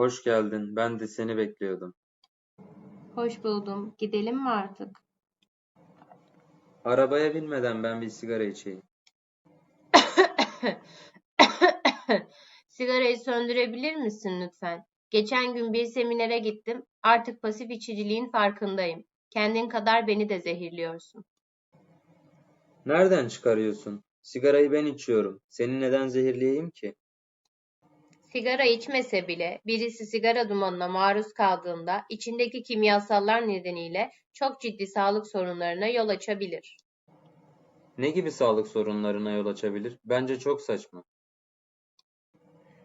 Hoş geldin. Ben de seni bekliyordum. Hoş buldum. Gidelim mi artık? Arabaya binmeden ben bir sigara içeyim. Sigarayı söndürebilir misin lütfen? Geçen gün bir seminere gittim. Artık pasif içiciliğin farkındayım. Kendin kadar beni de zehirliyorsun. Nereden çıkarıyorsun? Sigarayı ben içiyorum. Seni neden zehirleyeyim ki? Sigara içmese bile birisi sigara dumanına maruz kaldığında içindeki kimyasallar nedeniyle çok ciddi sağlık sorunlarına yol açabilir. Ne gibi sağlık sorunlarına yol açabilir? Bence çok saçma.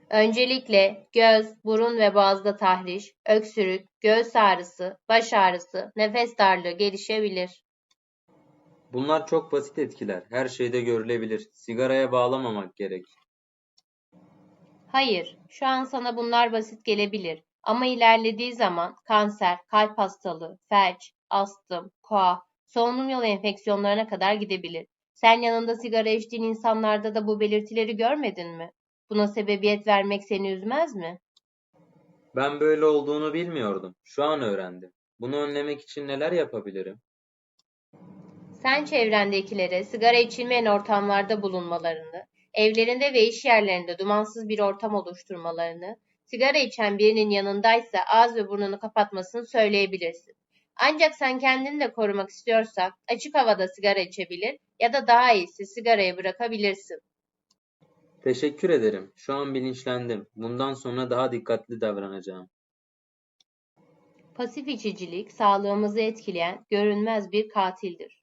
Öncelikle göz, burun ve boğazda tahriş, öksürük, göğüs ağrısı, baş ağrısı, nefes darlığı gelişebilir. Bunlar çok basit etkiler. Her şeyde görülebilir. Sigaraya bağlamamak gerek. Hayır, şu an sana bunlar basit gelebilir ama ilerlediği zaman kanser, kalp hastalığı, felç, astım, koa, solunum yolu enfeksiyonlarına kadar gidebilir. Sen yanında sigara içtiğin insanlarda da bu belirtileri görmedin mi? Buna sebebiyet vermek seni üzmez mi? Ben böyle olduğunu bilmiyordum. Şu an öğrendim. Bunu önlemek için neler yapabilirim? Sen çevrendekilere sigara içilmeyen ortamlarda bulunmalarını, evlerinde ve iş yerlerinde dumansız bir ortam oluşturmalarını, sigara içen birinin yanındaysa ağız ve burnunu kapatmasını söyleyebilirsin. Ancak sen kendini de korumak istiyorsan açık havada sigara içebilir ya da daha iyisi sigarayı bırakabilirsin. Teşekkür ederim. Şu an bilinçlendim. Bundan sonra daha dikkatli davranacağım. Pasif içicilik sağlığımızı etkileyen görünmez bir katildir.